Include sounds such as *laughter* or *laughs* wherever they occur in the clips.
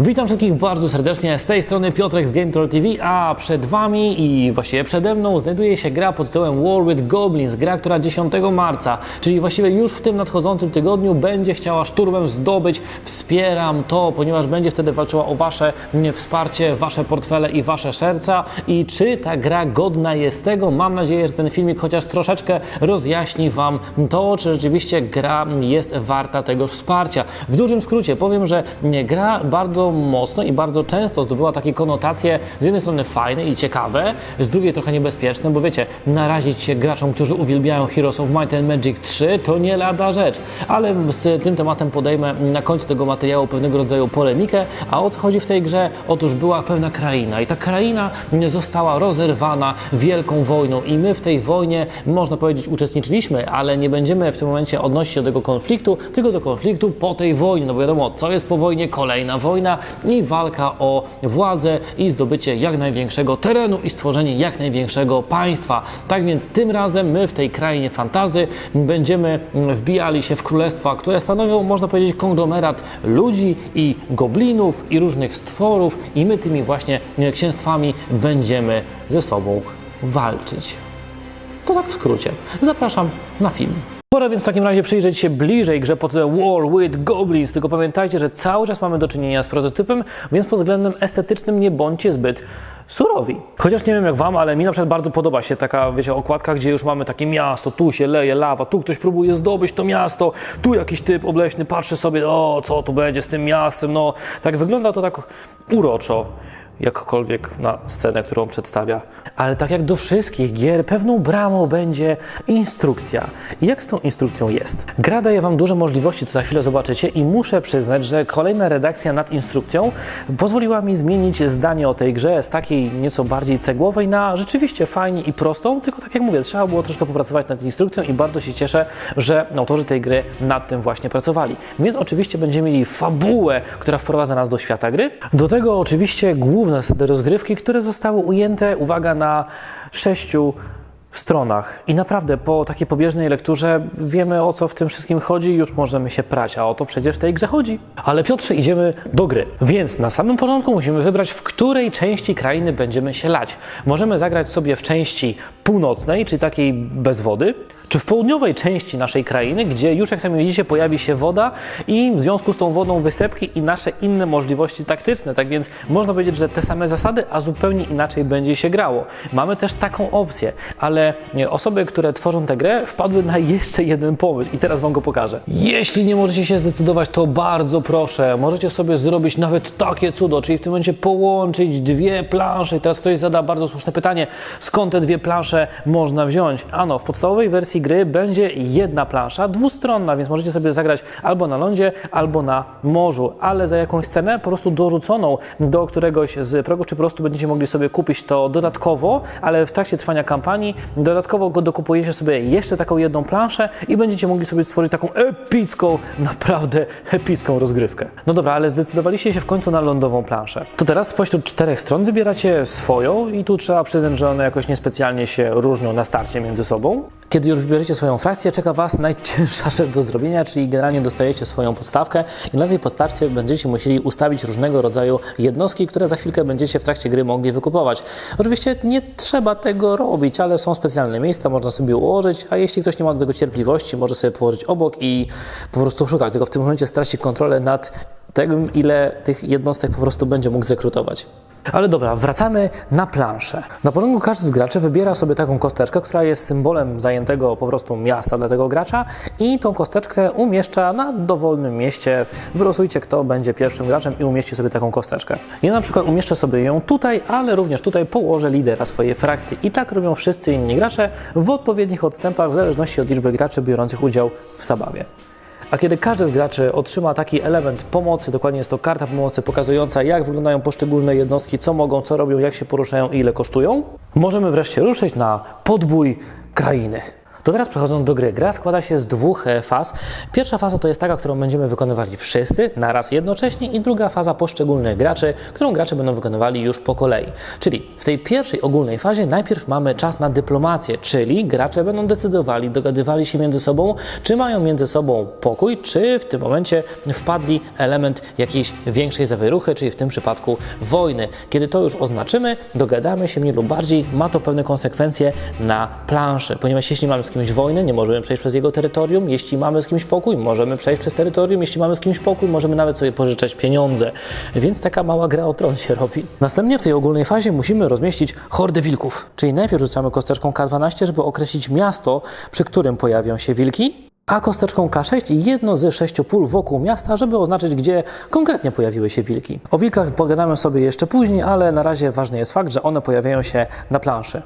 Witam wszystkich bardzo serdecznie, z tej strony Piotrek z GameTroll TV, a przed Wami i właściwie przede mną znajduje się gra pod tytułem War with Goblins, gra, która 10 marca, czyli właściwie już w tym nadchodzącym tygodniu będzie chciała szturmem zdobyć Wspieram to, ponieważ będzie wtedy walczyła o Wasze mm, wsparcie, Wasze portfele i Wasze serca i czy ta gra godna jest tego? Mam nadzieję, że ten filmik chociaż troszeczkę rozjaśni Wam to, czy rzeczywiście gra jest warta tego wsparcia. W dużym skrócie powiem, że mm, gra bardzo mocno i bardzo często zdobyła takie konotacje z jednej strony fajne i ciekawe, z drugiej trochę niebezpieczne, bo wiecie, narazić się graczom, którzy uwielbiają Heroes of Might and Magic 3 to nie lada rzecz, ale z tym tematem podejmę na końcu tego materiału pewnego rodzaju polemikę, a o co chodzi w tej grze? Otóż była pewna kraina i ta kraina została rozerwana wielką wojną i my w tej wojnie, można powiedzieć, uczestniczyliśmy, ale nie będziemy w tym momencie odnosić się do tego konfliktu, tylko do konfliktu po tej wojnie, no bo wiadomo, co jest po wojnie, kolejna wojna i walka o władzę i zdobycie jak największego terenu i stworzenie jak największego państwa. Tak więc tym razem my w tej krainie fantazy będziemy wbijali się w królestwa, które stanowią, można powiedzieć, konglomerat ludzi i goblinów i różnych stworów i my tymi właśnie księstwami będziemy ze sobą walczyć. To tak w skrócie. Zapraszam na film. Pora więc w takim razie przyjrzeć się bliżej grze pod tytułem War with Goblins. Tylko pamiętajcie, że cały czas mamy do czynienia z prototypem, więc pod względem estetycznym nie bądźcie zbyt surowi. Chociaż nie wiem jak wam, ale mi na przykład bardzo podoba się taka, wiecie, okładka, gdzie już mamy takie miasto, tu się leje lawa, tu ktoś próbuje zdobyć to miasto, tu jakiś typ obleśny patrzy sobie, o co tu będzie z tym miastem, no tak wygląda to tak uroczo jakkolwiek na scenę, którą przedstawia. Ale tak jak do wszystkich gier, pewną bramą będzie instrukcja. I jak z tą instrukcją jest? Gra daje Wam duże możliwości, co za chwilę zobaczycie i muszę przyznać, że kolejna redakcja nad instrukcją pozwoliła mi zmienić zdanie o tej grze z takiej nieco bardziej cegłowej na rzeczywiście fajnie i prostą, tylko tak jak mówię, trzeba było troszkę popracować nad instrukcją i bardzo się cieszę, że autorzy tej gry nad tym właśnie pracowali. Więc oczywiście będziemy mieli fabułę, która wprowadza nas do świata gry. Do tego oczywiście główne zasady rozgrywki, które zostały ujęte, uwaga, na sześciu stronach. I naprawdę po takiej pobieżnej lekturze wiemy o co w tym wszystkim chodzi, już możemy się prać, a o to przecież w tej grze chodzi. Ale Piotrze, idziemy do gry. Więc na samym początku musimy wybrać, w której części krainy będziemy się lać. Możemy zagrać sobie w części północnej, czyli takiej bez wody, czy w południowej części naszej krainy, gdzie już jak sami widzicie pojawi się woda i w związku z tą wodą wysepki i nasze inne możliwości taktyczne. Tak więc można powiedzieć, że te same zasady, a zupełnie inaczej będzie się grało. Mamy też taką opcję, ale nie, osoby, które tworzą tę grę, wpadły na jeszcze jeden pomysł i teraz Wam go pokażę. Jeśli nie możecie się zdecydować, to bardzo proszę, możecie sobie zrobić nawet takie cudo, czyli w tym momencie połączyć dwie plansze. I teraz ktoś zada bardzo słuszne pytanie, skąd te dwie plansze można wziąć? Ano, w podstawowej wersji gry będzie jedna plansza, dwustronna, więc możecie sobie zagrać albo na lądzie, albo na morzu, ale za jakąś cenę po prostu dorzuconą do któregoś z progów, czy po prostu będziecie mogli sobie kupić to dodatkowo, ale w trakcie trwania kampanii dodatkowo go dokupujecie sobie jeszcze taką jedną planszę i będziecie mogli sobie stworzyć taką epicką, naprawdę epicką rozgrywkę. No dobra, ale zdecydowaliście się w końcu na lądową planszę. To teraz spośród czterech stron wybieracie swoją i tu trzeba przyznać, że one jakoś niespecjalnie się różnią na starcie między sobą. Kiedy już wybierzecie swoją frakcję, czeka Was najcięższa rzecz do zrobienia, czyli generalnie dostajecie swoją podstawkę i na tej podstawce będziecie musieli ustawić różnego rodzaju jednostki, które za chwilkę będziecie w trakcie gry mogli wykupować. Oczywiście nie trzeba tego robić, ale są specjalne miejsca, można sobie ułożyć, a jeśli ktoś nie ma do tego cierpliwości, może sobie położyć obok i po prostu szukać. Tylko w tym momencie straci kontrolę nad tym, ile tych jednostek po prostu będzie mógł zrekrutować. Ale dobra, wracamy na planszę. Na początku każdy z graczy wybiera sobie taką kosteczkę, która jest symbolem zajętego po prostu miasta dla tego gracza i tą kosteczkę umieszcza na dowolnym mieście. Wylosujcie, kto będzie pierwszym graczem i umieści sobie taką kosteczkę. Ja na przykład umieszczę sobie ją tutaj, ale również tutaj położę lidera swojej frakcji. I tak robią wszyscy inni gracze w odpowiednich odstępach w zależności od liczby graczy biorących udział w zabawie. A kiedy każdy z graczy otrzyma taki element pomocy, dokładnie jest to karta pomocy pokazująca, jak wyglądają poszczególne jednostki, co mogą, co robią, jak się poruszają i ile kosztują, możemy wreszcie ruszyć na podbój krainy. To teraz przechodząc do gry. Gra składa się z dwóch e, faz. Pierwsza faza to jest taka, którą będziemy wykonywali wszyscy naraz jednocześnie i druga faza poszczególnych graczy, którą gracze będą wykonywali już po kolei. Czyli w tej pierwszej ogólnej fazie najpierw mamy czas na dyplomację, czyli gracze będą decydowali, dogadywali się między sobą, czy mają między sobą pokój, czy w tym momencie wpadli element jakiejś większej zawieruchy, czyli w tym przypadku wojny. Kiedy to już oznaczymy, dogadamy się mniej lub bardziej, ma to pewne konsekwencje na planszy, ponieważ jeśli mamy z kimś wojnę, nie możemy przejść przez jego terytorium, jeśli mamy z kimś pokój, możemy przejść przez terytorium, jeśli mamy z kimś pokój, możemy nawet sobie pożyczać pieniądze. Więc taka mała gra o tron się robi. Następnie w tej ogólnej fazie musimy rozmieścić hordę wilków, czyli najpierw rzucamy kosteczką K12, żeby określić miasto, przy którym pojawią się wilki, a kosteczką K6 jedno z sześciu pól wokół miasta, żeby oznaczyć, gdzie konkretnie pojawiły się wilki. O wilkach pogadamy sobie jeszcze później, ale na razie ważny jest fakt, że one pojawiają się na planszy.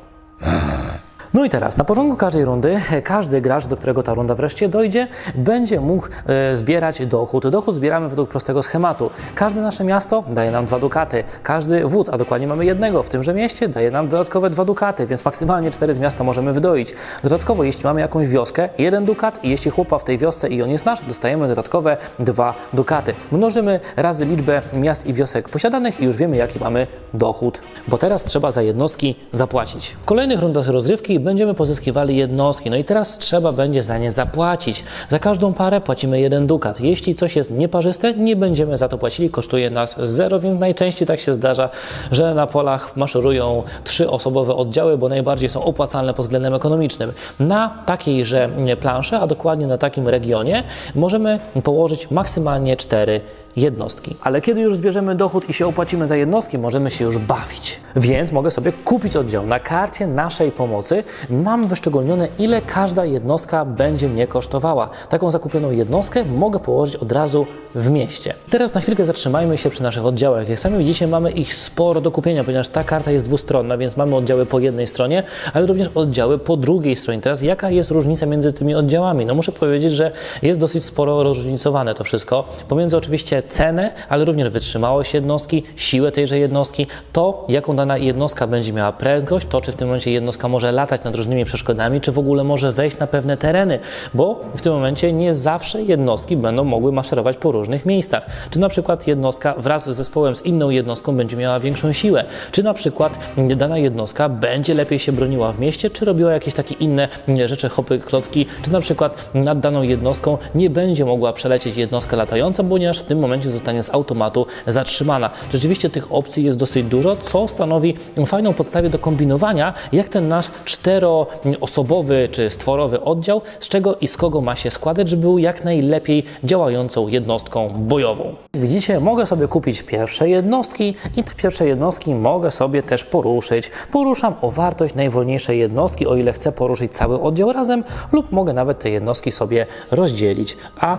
No i teraz, na początku każdej rundy, *laughs* każdy gracz, do którego ta runda wreszcie dojdzie, będzie mógł e, zbierać dochód. Dochód zbieramy według prostego schematu. Każde nasze miasto daje nam dwa dukaty. Każdy wódz, a dokładnie mamy jednego w tymże mieście, daje nam dodatkowe dwa dukaty, więc maksymalnie cztery z miasta możemy wydoić. Dodatkowo, jeśli mamy jakąś wioskę, jeden dukat i jeśli chłopa w tej wiosce i on jest nasz, dostajemy dodatkowe dwa dukaty. Mnożymy razy liczbę miast i wiosek posiadanych i już wiemy, jaki mamy dochód. Bo teraz trzeba za jednostki zapłacić. W kolejnych rundach rozrywki będziemy pozyskiwali jednostki. No i teraz trzeba będzie za nie zapłacić. Za każdą parę płacimy jeden dukat. Jeśli coś jest nieparzyste, nie będziemy za to płacili, kosztuje nas zero, więc najczęściej tak się zdarza, że na polach maszerują trzyosobowe oddziały, bo najbardziej są opłacalne pod względem ekonomicznym. Na takiejże planszy, a dokładnie na takim regionie, możemy położyć maksymalnie cztery jednostki. Ale kiedy już zbierzemy dochód i się opłacimy za jednostki, możemy się już bawić. Więc mogę sobie kupić oddział. Na karcie naszej pomocy mam wyszczególnione, ile każda jednostka będzie mnie kosztowała. Taką zakupioną jednostkę mogę położyć od razu w mieście. Teraz na chwilkę zatrzymajmy się przy naszych oddziałach. Jak sami widzicie, mamy ich sporo do kupienia, ponieważ ta karta jest dwustronna, więc mamy oddziały po jednej stronie, ale również oddziały po drugiej stronie. Teraz jaka jest różnica między tymi oddziałami? No muszę powiedzieć, że jest dosyć sporo różnicowane to wszystko. Pomiędzy oczywiście cenę, ale również wytrzymałość jednostki, siłę tejże jednostki, to jaką dana jednostka będzie miała prędkość, to czy w tym momencie jednostka może latać nad różnymi przeszkodami, czy w ogóle może wejść na pewne tereny, bo w tym momencie nie zawsze jednostki będą mogły maszerować po różnych miejscach. Czy na przykład jednostka wraz z zespołem z inną jednostką będzie miała większą siłę, czy na przykład dana jednostka będzie lepiej się broniła w mieście, czy robiła jakieś takie inne rzeczy, hopy, klocki, czy na przykład nad daną jednostką nie będzie mogła przelecieć jednostka latająca, ponieważ w tym momencie zostanie z automatu zatrzymana. Rzeczywiście tych opcji jest dosyć dużo, co stanowi fajną podstawę do kombinowania, jak ten nasz czteroosobowy czy stworowy oddział, z czego i z kogo ma się składać, żeby był jak najlepiej działającą jednostką bojową. Widzicie, mogę sobie kupić pierwsze jednostki i te pierwsze jednostki mogę sobie też poruszyć. Poruszam o wartość najwolniejszej jednostki, o ile chcę poruszyć cały oddział razem, lub mogę nawet te jednostki sobie rozdzielić, a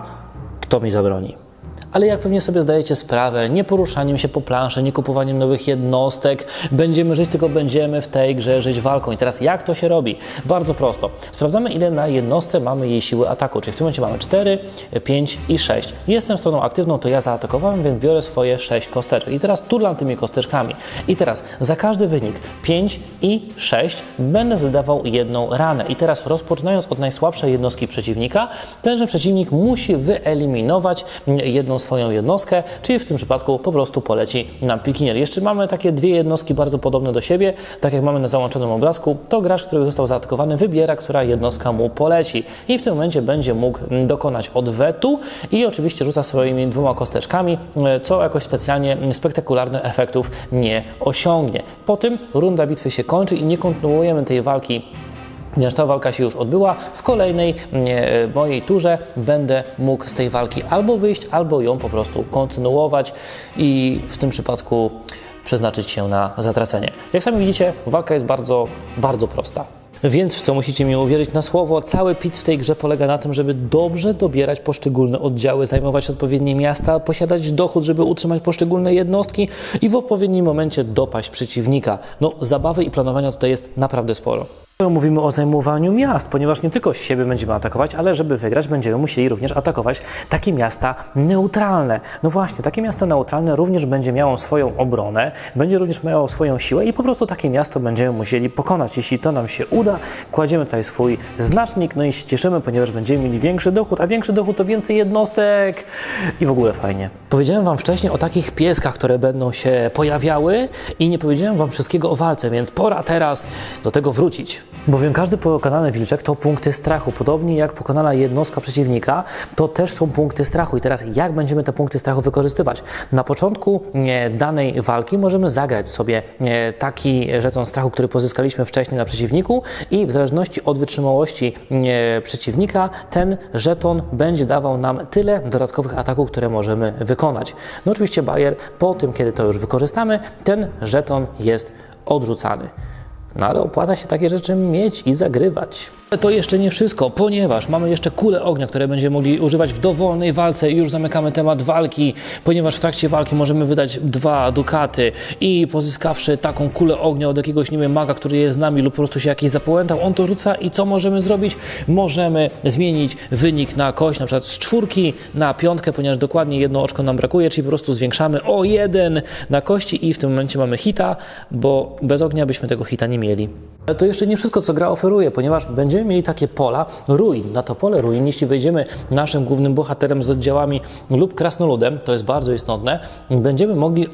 kto mi zabroni? Ale jak pewnie sobie zdajecie sprawę, nie poruszaniem się po planszy, nie kupowaniem nowych jednostek, będziemy żyć, tylko będziemy w tej grze żyć walką. I teraz jak to się robi? Bardzo prosto. Sprawdzamy, ile na jednostce mamy jej siły ataku, czyli w tym momencie mamy 4, 5 i 6. Jestem stroną aktywną, to ja zaatakowałem, więc biorę swoje 6 kosteczek. I teraz turlam tymi kosteczkami. I teraz za każdy wynik 5 i 6 będę zadawał jedną ranę. I teraz rozpoczynając od najsłabszej jednostki przeciwnika, tenże przeciwnik musi wyeliminować jedną swoją jednostkę, czyli w tym przypadku po prostu poleci nam pikinier. Jeszcze mamy takie dwie jednostki bardzo podobne do siebie, tak jak mamy na załączonym obrazku, to gracz, który został zaatakowany wybiera, która jednostka mu poleci i w tym momencie będzie mógł dokonać odwetu i oczywiście rzuca swoimi dwoma kosteczkami, co jakoś specjalnie spektakularnych efektów nie osiągnie. Po tym runda bitwy się kończy i nie kontynuujemy tej walki ponieważ ta walka się już odbyła, w kolejnej e, mojej turze będę mógł z tej walki albo wyjść, albo ją po prostu kontynuować i w tym przypadku przeznaczyć się na zatracenie. Jak sami widzicie, walka jest bardzo, bardzo prosta. Więc w co musicie mi uwierzyć na słowo, cały pit w tej grze polega na tym, żeby dobrze dobierać poszczególne oddziały, zajmować odpowiednie miasta, posiadać dochód, żeby utrzymać poszczególne jednostki i w odpowiednim momencie dopaść przeciwnika. No, zabawy i planowania tutaj jest naprawdę sporo. Mówimy o zajmowaniu miast, ponieważ nie tylko siebie będziemy atakować, ale żeby wygrać, będziemy musieli również atakować takie miasta neutralne. No właśnie, takie miasto neutralne również będzie miało swoją obronę, będzie również miało swoją siłę i po prostu takie miasto będziemy musieli pokonać. Jeśli to nam się uda, kładziemy tutaj swój znacznik, no i się cieszymy, ponieważ będziemy mieli większy dochód, a większy dochód to więcej jednostek i w ogóle fajnie. Powiedziałem Wam wcześniej o takich pieskach, które będą się pojawiały i nie powiedziałem Wam wszystkiego o walce, więc pora teraz do tego wrócić. Bowiem każdy pokonany wilczek to punkty strachu. Podobnie jak pokonana jednostka przeciwnika, to też są punkty strachu. I teraz jak będziemy te punkty strachu wykorzystywać? Na początku e, danej walki możemy zagrać sobie e, taki żeton strachu, który pozyskaliśmy wcześniej na przeciwniku i w zależności od wytrzymałości e, przeciwnika ten żeton będzie dawał nam tyle dodatkowych ataków, które możemy wykonać. No oczywiście Bayer po tym, kiedy to już wykorzystamy, ten żeton jest odrzucany. No ale opłaca się takie rzeczy mieć i zagrywać. Ale to jeszcze nie wszystko, ponieważ mamy jeszcze kule ognia, które będziemy mogli używać w dowolnej walce już zamykamy temat walki, ponieważ w trakcie walki możemy wydać dwa dukaty i pozyskawszy taką kulę ognia od jakiegoś, nie wiem, maga, który jest z nami lub po prostu się jakiś zapałętał, on to rzuca i co możemy zrobić? Możemy zmienić wynik na kość, na przykład z czwórki na piątkę, ponieważ dokładnie jedno oczko nam brakuje, czyli po prostu zwiększamy o jeden na kości i w tym momencie mamy hita, bo bez ognia byśmy tego hita nie mieli. Ale to jeszcze nie wszystko, co gra oferuje, ponieważ będziemy mieli takie pola ruin. Na to pole ruin, jeśli wejdziemy naszym głównym bohaterem z oddziałami lub krasnoludem, to jest bardzo istotne, będziemy mogli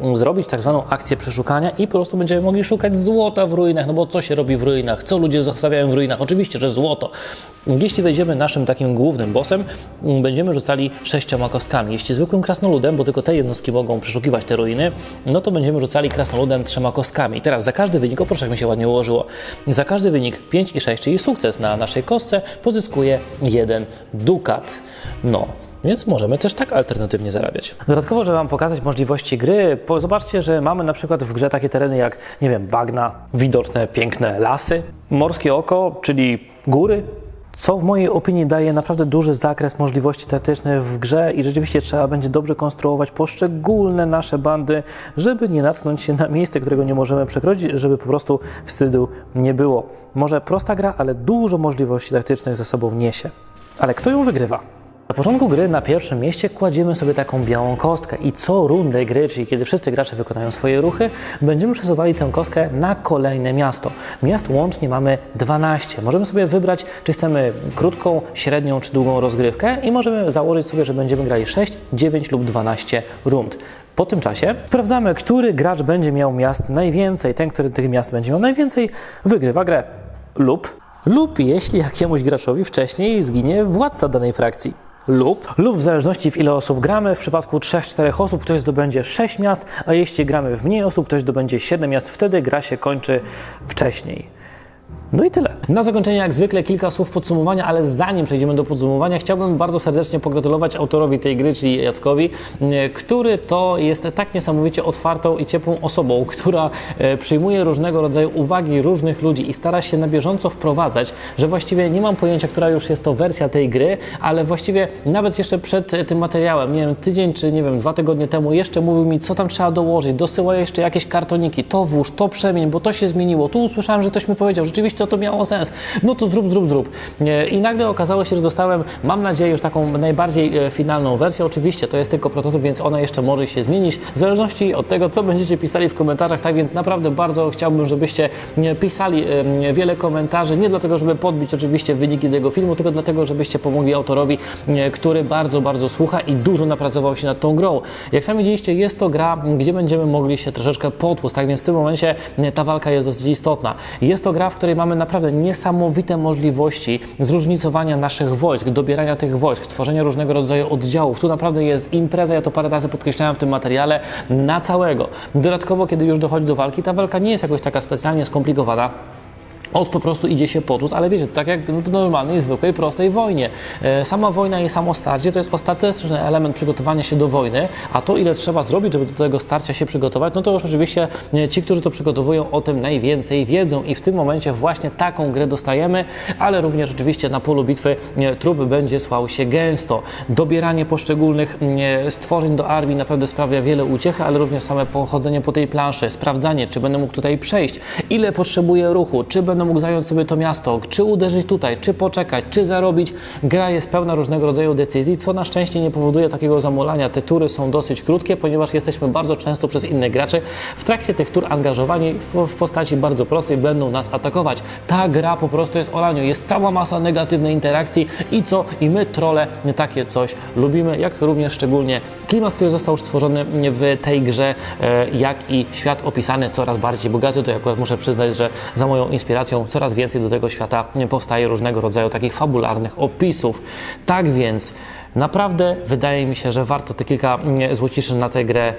em, zrobić tak zwaną akcję przeszukania i po prostu będziemy mogli szukać złota w ruinach. No bo co się robi w ruinach? Co ludzie zostawiają w ruinach? Oczywiście, że złoto. Jeśli wejdziemy naszym takim głównym bossem, będziemy rzucali sześcioma kostkami. Jeśli zwykłym krasnoludem, bo tylko te jednostki mogą przeszukiwać te ruiny, no to będziemy rzucali krasnoludem trzema kostkami. I teraz za każdy wynik, o proszę jak mi się ładnie ułożyło, za każdy wynik 5 i 6, czyli sukces na naszej kostce, pozyskuje jeden dukat. No. Więc możemy też tak alternatywnie zarabiać. Dodatkowo, żeby Wam pokazać możliwości gry, zobaczcie, że mamy na przykład w grze takie tereny jak, nie wiem, bagna, widoczne, piękne lasy, morskie oko, czyli góry, co w mojej opinii daje naprawdę duży zakres możliwości taktycznych w grze i rzeczywiście trzeba będzie dobrze konstruować poszczególne nasze bandy, żeby nie natknąć się na miejsce, którego nie możemy przekroczyć, żeby po prostu wstydu nie było. Może prosta gra, ale dużo możliwości taktycznych ze sobą niesie. Ale kto ją wygrywa? Na początku gry na pierwszym mieście kładziemy sobie taką białą kostkę i co rundę gry, czyli kiedy wszyscy gracze wykonają swoje ruchy, będziemy przesuwali tę kostkę na kolejne miasto. Miast łącznie mamy 12. Możemy sobie wybrać, czy chcemy krótką, średnią czy długą rozgrywkę i możemy założyć sobie, że będziemy grali 6, 9 lub 12 rund. Po tym czasie sprawdzamy, który gracz będzie miał miast najwięcej. Ten, który tych miast będzie miał najwięcej, wygrywa grę. Lub, lub jeśli jakiemuś graczowi wcześniej zginie władca danej frakcji lub, lub w zależności w ile osób gramy, w przypadku 3-4 osób ktoś zdobędzie 6 miast, a jeśli gramy w mniej osób, ktoś zdobędzie 7 miast, wtedy gra się kończy wcześniej. No i tyle. Na zakończenie, jak zwykle, kilka słów podsumowania, ale zanim przejdziemy do podsumowania, chciałbym bardzo serdecznie pogratulować autorowi tej gry, czyli Jackowi, e, który to jest tak niesamowicie otwartą i ciepłą osobą, *laughs* która e, przyjmuje różnego rodzaju uwagi różnych ludzi i stara się na bieżąco wprowadzać, że właściwie nie mam pojęcia, która już jest to wersja tej gry, ale właściwie nawet jeszcze przed e, tym materiałem, nie wiem, tydzień czy nie wiem, dwa tygodnie temu jeszcze mówił mi, co tam trzeba dołożyć, dosyła jeszcze jakieś kartoniki, to włóż, to przemień, bo to się zmieniło, tu usłyszałem, że ktoś mi powiedział, rzeczywiście to miało sens, no to zrób, zrób, zrób. E, I nagle okazało się, że dostałem, mam nadzieję, już taką najbardziej e, finalną wersję. Oczywiście to jest tylko prototyp, więc ona jeszcze może się zmienić w zależności od tego, co będziecie pisali w komentarzach. Tak więc naprawdę bardzo chciałbym, żebyście e, pisali wiele komentarzy, nie dlatego, żeby podbić oczywiście wyniki tego filmu, tylko dlatego, żebyście pomogli autorowi, który bardzo, bardzo słucha i dużo napracował się nad tą grą. Jak sami widzieliście, jest to gra, gdzie będziemy mogli się troszeczkę potłuc, tak więc w tym momencie ta walka jest dosyć istotna. Jest to gra, w której mamy naprawdę niesamowite możliwości zróżnicowania naszych wojsk, dobierania tych wojsk, tworzenia różnego rodzaju oddziałów. Tu naprawdę jest impreza, ja to parę razy podkreślałem w tym materiale, na całego. Dodatkowo, kiedy już dochodzi do walki, ta walka nie jest jakoś taka specjalnie skomplikowana. Od po prostu idzie się potłuc, ale wiecie, tak jak w normalnej, zwykłej, prostej wojnie. E, Sama wojna i samo starcie to jest ostateczny element przygotowania się do wojny, a to ile trzeba zrobić, żeby do tego starcia się przygotować, no to już oczywiście e, ci, którzy to przygotowują o tym najwięcej wiedzą i w tym momencie właśnie taką grę dostajemy, ale również oczywiście na polu bitwy e, trup będzie słał się gęsto. Dobieranie poszczególnych stworzeń do armii naprawdę sprawia wiele uciechy, ale również same pochodzenie po tej planszy, sprawdzanie, czy będę mógł tutaj przejść, ile potrzebuję ruchu, czy będę będę mógł zająć sobie to miasto, czy uderzyć tutaj, czy poczekać, czy zarobić. Gra jest pełna różnego rodzaju decyzji, co na szczęście nie powoduje takiego zamulania. Te tury są dosyć krótkie, ponieważ jesteśmy bardzo często przez innych graczy w trakcie tych tur angażowani w, postaci bardzo prostej, będą nas atakować. Ta gra po prostu jest o laniu, jest cała masa negatywnej interakcji i co? I my, trole, takie coś lubimy, jak również szczególnie klimat, który został stworzony w tej grze, e, jak i świat opisany coraz bardziej bogaty. To akurat muszę przyznać, że za moją inspiracją coraz więcej do tego świata powstaje różnego rodzaju takich fabularnych opisów. Tak więc Naprawdę wydaje mi się, że warto te kilka mm, złociszy na tę grę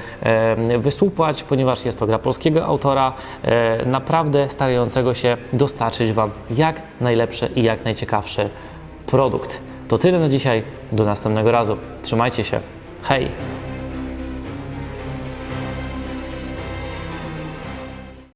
wysłupać, ponieważ jest to gra polskiego autora, e, naprawdę starającego się dostarczyć Wam jak najlepszy i jak najciekawszy produkt. To tyle na dzisiaj, do następnego razu. Trzymajcie się. Hej!